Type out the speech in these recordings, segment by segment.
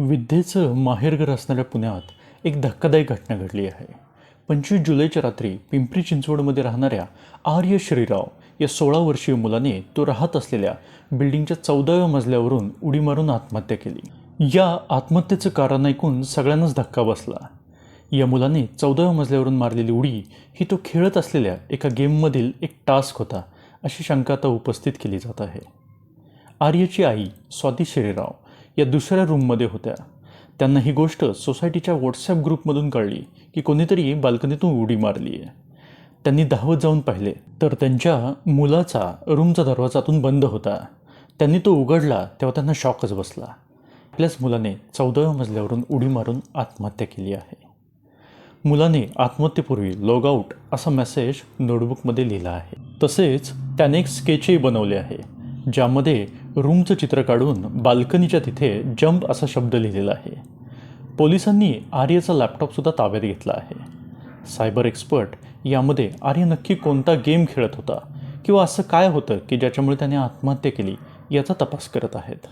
विद्येचं माहेरघर असणाऱ्या पुण्यात एक धक्कादायक घटना घडली आहे. पंचवीस जुलैच्या रात्री पिंपरी चिंचवडमध्ये राहणाऱ्या आर्य श्रीराव या सोळा वर्षीय मुलाने तो राहत असलेल्या बिल्डिंगच्या चौदाव्या मजल्यावरून उडी मारून आत्महत्या केली. या आत्महत्येचं कारण ऐकून सगळ्यांनाच धक्का बसला. या मुलाने चौदाव्या मजल्यावरून मारलेली उडी ही तो खेळत असलेल्या एका गेममधील एक टास्क होता अशी शंका आता उपस्थित केली जात आहे. आर्यची आई स्वाती श्रीराव या दुसऱ्या रूममध्ये होत्या. त्यांना ही गोष्ट सोसायटीच्या व्हॉट्सॲप ग्रुपमधून कळली की कोणीतरी बाल्कनीतून उडी मारली आहे. त्यांनी धावत जाऊन पाहिले तर त्यांच्या मुलाचा रूमचा दरवाजातून बंद होता. त्यांनी तो उघडला तेव्हा त्यांना शॉकच बसला. आपल्याच मुलाने चौदाव्या मजल्यावरून उडी मारून आत्महत्या केली आहे. मुलाने आत्महत्येपूर्वी लॉग आऊट असा मेसेज नोटबुकमध्ये लिहिला आहे. तसेच त्याने एक स्केचही बनवले आहे ज्यामध्ये रूमचं चित्र काढून बाल्कनीच्या तिथे जंप असा शब्द लिहिलेला आहे. पोलिसांनी आर्यचा लॅपटॉपसुद्धा ताब्यात घेतला आहे. सायबर एक्सपर्ट यामध्ये आर्य नक्की कोणता गेम खेळत होता किंवा असं काय होतं की ज्याच्यामुळे त्याने आत्महत्या केली याचा तपास करत आहेत.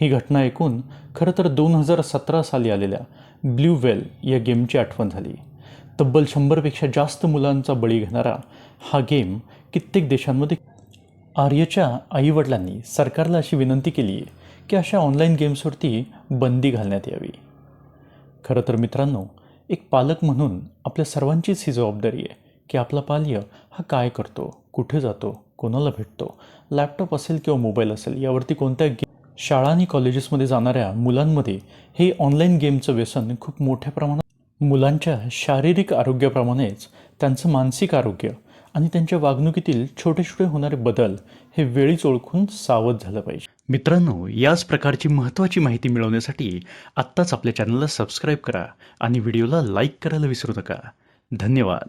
ही घटना ऐकून खरं तर दोन हजार सतरा साली आलेल्या ब्ल्यू वेल या गेमची आठवण झाली. तब्बल शंभरपेक्षा जास्त मुलांचा बळी घेणारा हा गेम कित्येक देशांमध्ये आर्यच्या आईवडिलांनी सरकारला अशी विनंती केली आहे की अशा ऑनलाईन गेम्सवरती बंदी घालण्यात यावी. खरं तर मित्रांनो एक पालक म्हणून आपल्या सर्वांचीच ही जबाबदारी आहे की आपला पाल्य हा काय करतो कुठे जातो कोणाला भेटतो लॅपटॉप असेल किंवा मोबाईल असेल यावरती कोणत्या गे शाळा आणि कॉलेजेसमध्ये जाणाऱ्या मुलांमध्ये हे ऑनलाईन गेमचं व्यसन खूप मोठ्या प्रमाणात मुलांच्या शारीरिक आरोग्याप्रमाणेच त्यांचं मानसिक आरोग्य आणि त्यांच्या वागणुकीतील छोटे छोटे होणारे बदल हे वेळीच ओळखून सावध झालं पाहिजे. मित्रांनो याच प्रकारची महत्त्वाची माहिती मिळवण्यासाठी आत्ताच आपल्या चॅनलला सबस्क्राईब करा आणि व्हिडिओला लाईक करायला विसरू नका. धन्यवाद.